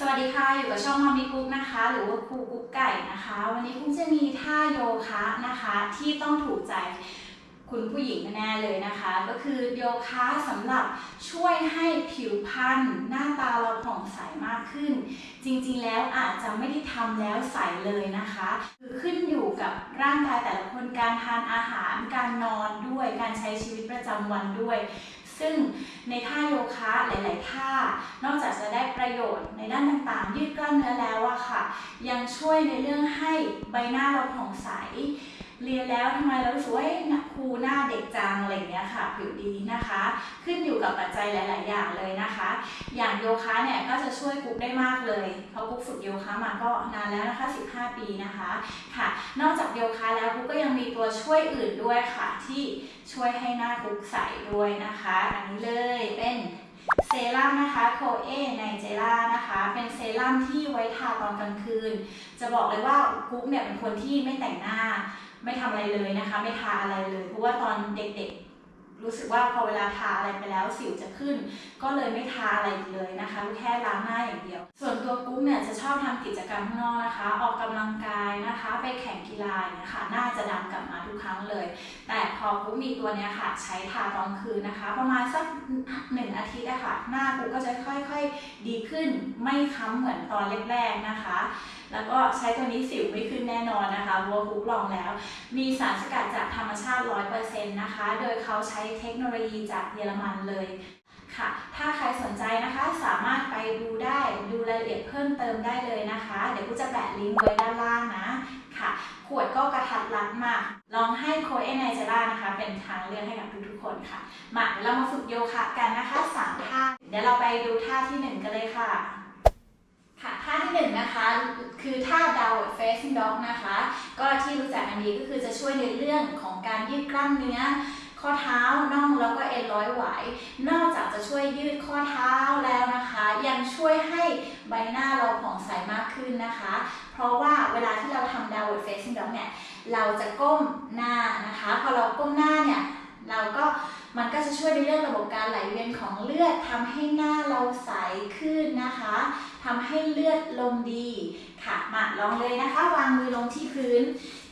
สวัสดีค่ะ อยู่กับช่องมามิกุ๊กนะคะ หรือว่าครูกุ๊กไก่นะคะ วันนี้กุ๊กจะมีท่าโยคะนะคะ ที่ต้องถูกใจคุณผู้หญิงแน่เลยนะคะ ก็คือโยคะสำหรับช่วยให้ผิวพรรณหน้าตาเราผ่องใสมากขึ้น จริงๆแล้วอาจจะไม่ได้ทำแล้วใสเลยนะคะคือขึ้นอยู่กับร่างกายแต่ละคนการทานอาหาร การนอนด้วยการใช้ชีวิตประจำวันด้วย ซึ่งในท่าโยคะหลาย ๆ ท่า นอกจากจะได้ประโยชน์ในด้านต่าง ๆ ยืดกล้ามเนื้อแล้วอะค่ะ ยังช่วยในเรื่องให้ใบหน้าเราผ่องใส เรียนแล้วทำไมเรารู้สึกว่าครูหน้าเด็กจังอะไรอย่างเงี้ยค่ะผิวดีนะคะ ขึ้นอยู่กับปัจจัยหลาย ๆ อย่างเลยนะคะ อย่างโยคะเนี่ยก็จะช่วยกุ๊กได้มากเลย เพราะกุ๊กฝึกโยคะมาก็นานแล้วนะคะ 15 ปีนะคะค่ะ นอกจากโยคะแล้วกุ๊กก็ยังมีตัวช่วยอื่นด้วยค่ะ ที่ช่วยให้หน้ากุ๊กใสด้วยนะคะ อันนี้เลยเป็นเซรั่มนะคะโคเอไนเจล่านะคะ เป็นเซรั่มที่ไว้ทาตอนกลางคืน จะบอกเลยว่ากุ๊กเนี่ยเป็นคนที่ไม่แต่งหน้า ไม่ทำอะไรเลยนะคะ ไม่ทาอะไรเลย เพราะว่าตอนเด็กๆ รู้สึกว่าพอเวลาทาอะไรไปแล้วสิวจะขึ้น ก็เลยไม่ทาอะไรเลยนะคะแค่ล้างหน้าอย่างเดียว ส่วนตัวกุ๊กเนี่ยจะชอบทำกิจกรรมข้างนอกนะคะ ออกกำลังกายนะคะ ไปแข่งกีฬาเงี้ยค่ะหน้าจะดำกลับมาทุกครั้งเลย แต่พอกุ๊กมีตัวเนี้ยค่ะ ใช้ทาตอนคืนนะคะ ประมาณสักหนึ่งอาทิตย์อะค่ะ หน้ากุ๊กก็จะค่อยๆ ดีขึ้นไม่ค้ำเหมือนตอนแรกๆนะคะ แล้วก็ใช้ตัวนี้สิวไม่ขึ้นแน่นอนนะคะวัวคุกลองแล้ว มีสารสกัดจากธรรมชาติ 100%นะคะ โดยเขาใช้เทคโนโลยีจากเยอรมันเลย ค่ะ ถ้าใครสนใจนะคะสามารถไปดูได้ดูรายละเอียดเพิ่มเติมได้เลยนะคะ เดี๋ยวกูจะแปะลิงก์ไว้ด้านล่างนะค่ะ ขวดก็กระทัดรัดมาก ลองให้โคเอไนเจล่านะคะ เป็นทางเลือกให้กับทุกๆคนค่ะ มาเดี๋ยวเรามาฝึกโยคะกันนะคะสามท่า เดี๋ยวเราไปดูท่าที่หนึ่งกันเลยค่ะค่ะท่าที่หนึ่งนะคะคือท่า downward facing dog นะคะ ก็ที่รู้จักกันดีก็คือจะช่วยในเรื่องของการยืดกล้ามเนื้อ ข้อเท้าน่องแล้วก็เอ็นร้อยไหวนอกจากจะช่วยยืดข้อเท้าแล้วนะคะ ยังช่วยให้ใบหน้าเราผ่องใสมากขึ้นนะคะ เพราะว่าเวลาที่เราทำ downward facing dog เนี่ยเราจะก้มหน้านะคะ พอเราก้มหน้าเนี่ยเราก็มันก็จะช่วยในเรื่องระบบการไหลเวียนของเลือดทำให้หน้าเราใสขึ้นนะคะทำให้เลือดลมดีค่ะมาลองเลยนะคะ วางมือลงที่พื้น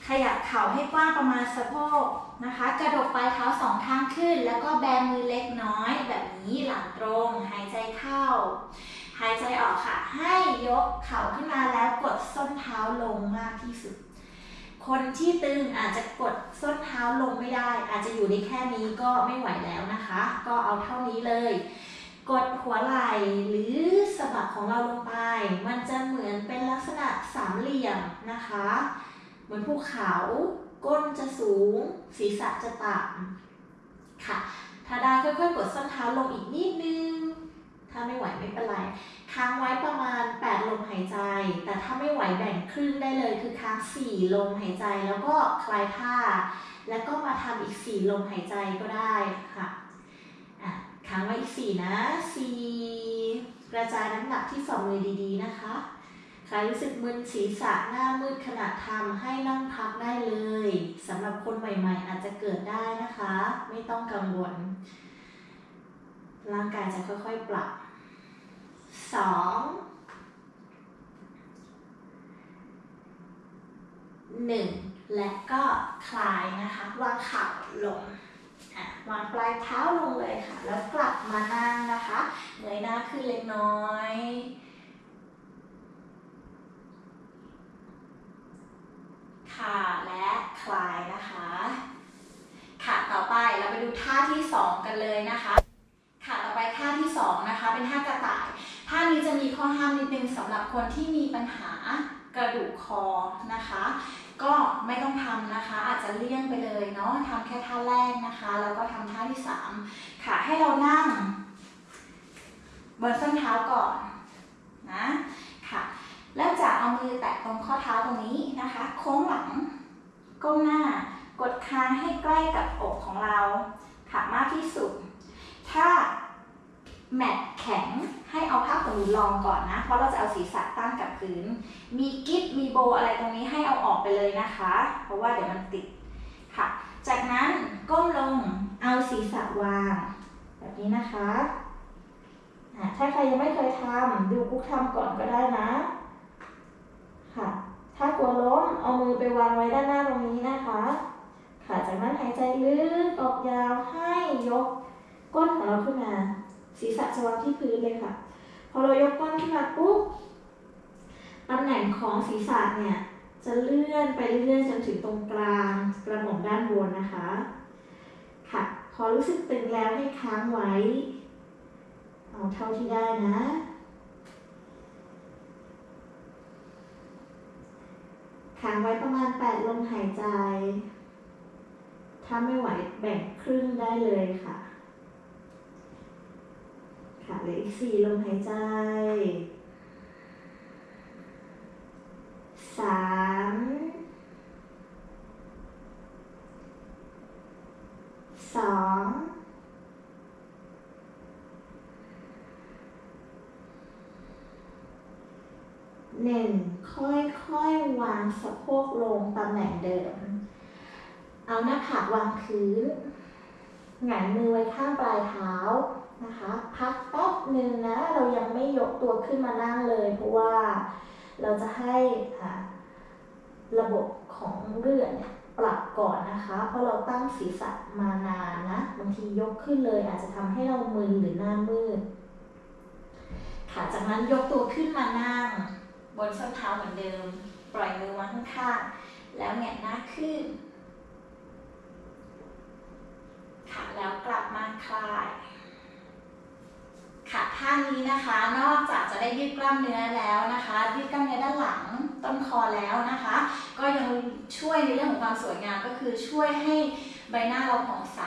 ขยับเข่าให้กว้างประมาณสะโพกนะคะ กระดกปลายเท้าสองข้างขึ้น แล้วก็แบมือเล็กน้อยแบบนี้หลังตรง หายใจเข้า หายใจออกค่ะ ให้ยกเข่าขึ้นมาแล้วกดส้นเท้าลงมากที่สุด คนที่ตึงอาจจะกดส้นเท้าลงไม่ได้ อาจจะอยู่ในแค่นี้ก็ไม่ไหวแล้วนะคะ ก็เอาเท่านี้เลย กดหัวไหล่หรือสะบักของเราลงไป มันจะเหมือนเป็นลักษณะสามเหลี่ยมนะคะ เหมือนภูเขา ก้นจะสูง ศีรษะจะต่ำค่ะ ถ้าได้ค่อยๆ กดส้นเท้าลงอีกนิดนึง ถ้าไม่ไหวไม่เป็นไร ค้างไว้ประมาณ 8 ลมหายใจ แต่ถ้าไม่ไหวแบ่งครึ่งได้เลย คือค้าง 4 ลมหายใจแล้วก็คลายท่าแล้วก็มาทำอีก 4 ลมหายใจก็ได้ค่ะอะค้างไว้อีก 4 นะ 4 กระจายน้ำหนักที่สองมือดีๆนะคะ ใครรู้สึกมึนศีรษะหน้ามืดขณะทำให้นั่งพักได้เลยสำหรับคนใหม่ ๆ อาจจะเกิดได้นะคะ ไม่ต้องกังวล ร่างกายจะค่อยๆปรับสองหนึ่งและก็คลายนะคะวางเข่าลงวางปลายเท้าลงเลยค่ะ แล้วกลับมานั่งนะคะเงยหน้าขึ้นเล็กน้อย่ะและคลายนะคะ ค่ะต่อไปเราไปดูท่าที่ 2 กันเลยนะคะ ค่ะต่อไปท่าที่2นะคะเป็นท่ากระต่ายท่านี้จะมีข้อห้ามนิดนึงสำหรับคนที่มีปัญหากระดูกคอนะคะ ก็ไม่ต้องทำนะคะ อาจจะเลี่ยงไปเลยเนาะทำแค่ท่าแรกนะคะ แล้วก็ทำท่าที่ 3 ค่ะให้เรานั่งบนส้นเท้าก่อนนะค่ะเริ่มจาก เอามือแตะตรงข้อเท้าตรงนี้นะคะ โค้งหลัง ก้มหน้า กดคางให้ใกล้กับอกของเราค่ะมากที่สุด ถ้าแมตแข็งให้เอาผ้าขนหนูรองก่อนนะ เพราะเราจะเอาศีรษะตั้งกับพื้น มีกิ๊บมีโบอะไรตรงนี้ให้เอาออกไปเลยนะคะ เพราะว่าเดี๋ยวมันติดค่ะ จากนั้นก้มลงเอาศีรษะวาง แบบนี้นะคะ ถ้าใครยังไม่เคยทำดูกุ๊กทำก่อนก็ได้นะ ถ้ากลัวล้ามือไปวางไว้ด้านหน้าตรงนี้นะคะค่ะจากนั้นหายใจลึกออกยาวให้ยกก้นของเราขึ้นมา ศีรษะจะวางที่พื้นเลยค่ะ พอเรายกก้นขึ้นมาปุ๊บตำแหน่งของศีรษะเนี่ยจะเลื่อนไปเรื่อยๆจนถึงตรงกลางกระหม่อมด้านบนนะคะค่ะ พอรู้สึกตึงแล้วให้ค้างไว้ เอาเท่าที่ได้นะ ค้างไว้ประมาณ 8 ลมหายใจ ถ้าไม่ไหวแบ่งครึ่งได้เลยค่ะ ค่ะเหลืออีก 4 ลมหายใจ 3 2 หนึ่งค่อยๆวางสะโพกลงตำแหน่งเดิม เอาหน้าผากวางพื้นหงายมือไว้ข้างปลายเท้านะคะ พักแป๊บหนึ่งนะ เรายังไม่ยกตัวขึ้นมานั่งเลย เพราะว่าเราจะให้ระบบของเลือดเนี่ยปรับก่อนนะคะ เพราะเราตั้งศีรษะมานานนะบางทียกขึ้นเลย อาจจะทำให้เรามึนหรือหน้ามืดค่ะจากนั้นยกตัวขึ้นมานั่ง บนส้นเท้าเหมือนเดิม ปล่อยมือวางข้างๆ แล้วแงนหน้าขึ้น ค่ะ แล้วกลับมาคลาย ค่ะ ท่านี้นะคะ นอกจากจะได้ยืดกล้ามเนื้อแล้วนะคะ ยืดกล้ามเนื้อด้านหลัง ต้นคอแล้วนะคะ ก็ยังช่วยในเรื่องของความสวยงามก็คือช่วยให้ ใบหน้าเราผ่องใส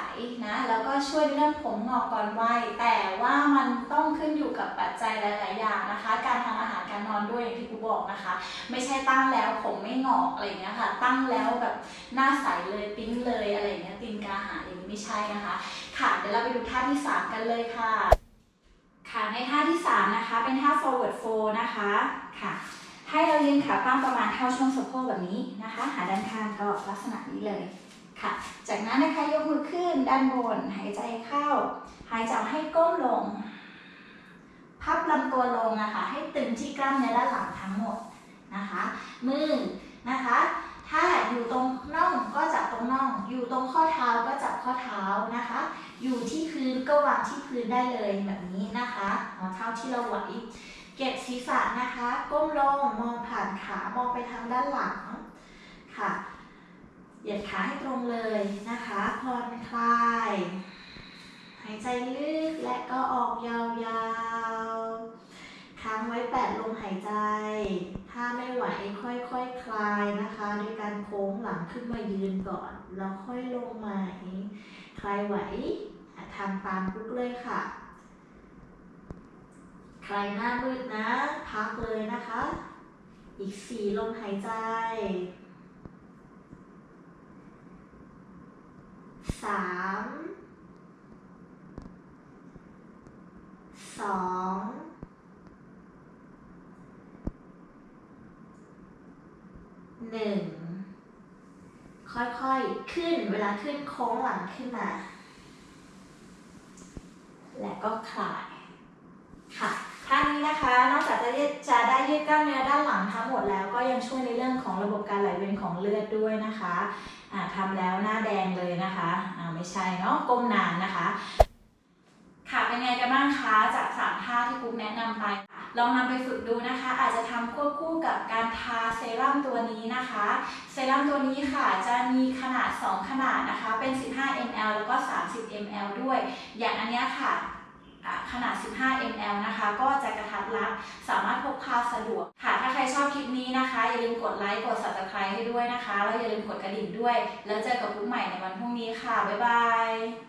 นะ แล้วก็ช่วยเรื่องผมงอกก่อนวัยแต่ว่ามันต้องขึ้นอยู่กับปัจจัยหลาย ๆ อย่างนะคะ การทานอาหารการนอนด้วยอย่างที่ครูบอกนะคะ ไม่ใช่ตั้งแล้วผมไม่งอกอะไรเงี้ยค่ะ ตั้งแล้วแบบหน้าใสเลยปิ้งเลยอะไรเงี้ยตีนกาหาอย่างนี้ไม่ใช่นะคะ ค่ะเดี๋ยวเราไปดูท่าที่สามกันเลยค่ะ ค่ะในท่าที่3นะคะ เป็นท่า forward fold นะคะค่ะให้เรายืนขาตั้งประมาณเท่าช่วงสะโพกแบบนี้นะคะ หาด้านข้างก็ลักษณะนี้เลย ค่ะ จากนั้นนะคะยกมือขึ้นด้านบน หายใจเข้า หายใจออกให้ก้มลง พับลำตัวลงนะคะให้ตึงที่กล้ามเนื้อด้านหลังทั้งหมดนะคะ มือนะคะ ถ้าอยู่ตรงน่องก็จับตรงน่อง อยู่ตรงข้อเท้าก็จับข้อเท้านะคะ อยู่ที่พื้นก็วางที่พื้นได้เลยแบบนี้นะคะเอาเท่าที่เราไหวเก็บศีรษะนะคะ ก้มลงมองผ่านขามองไปทางด้านหลังค่ะ เหยียดขาให้ตรงเลยนะคะผ่อนคลาย หายใจลึกและก็ออกยาวๆ ค้างไว้8ลมหายใจ ถ้าไม่ไหวค่อยๆคคลายนะคะโดยการโค้งหลังขึ้นมายืนก่อน แล้วค่อยลงใหม่ใครไหวทำตามปุ๊กเลยค่ะ ใครหน้ามืดนะ พักเลยนะคะ อีกสี่ลมหายใจ สามสองหนึ่งค่อยๆ ขึ้นเวลาขึ้นโค้งหลังขึ้นมา และก็คลายค่ะท่านี้นะคะ นอกจากจะจะได้ยืดกล้ามเนื้อด้านหลังทั้งหมดแล้วก็ยังช่วยในเรื่องของระบบการไหลเวียนของเลือดด้วยนะคะอ่าทำแล้วหน้าแดงเลย ไม่ใช่เนาะก้มนานนะคะ ค่ะเป็นไงกันบ้างคะจากสามท่าที่กุ๊กแนะนำไป ลองนำไปฝึกดูนะคะ อาจจะทำควบคู่กับการทาเซรั่มตัวนี้นะคะ เซรั่มตัวนี้ค่ะจะมีขนาด 2 ขนาดนะคะ เป็น 15 ml แล้วก็ 30 ml ด้วย อย่างอันนี้ค่ะอ่าขนาด 15 ml นะคะ ก็จะกระทัดรัด สามารถพกพาสะดวกค่ะ ใครชอบคลิปนี้นะคะ อย่าลืมกดไลค์กด subscribe ให้ด้วยนะคะ แล้วอย่าลืมกดกระดิ่งด้วย แล้วเจอกับกุ๊กใหม่ในวันพรุ่งนี้ค่ะ บ๊ายบาย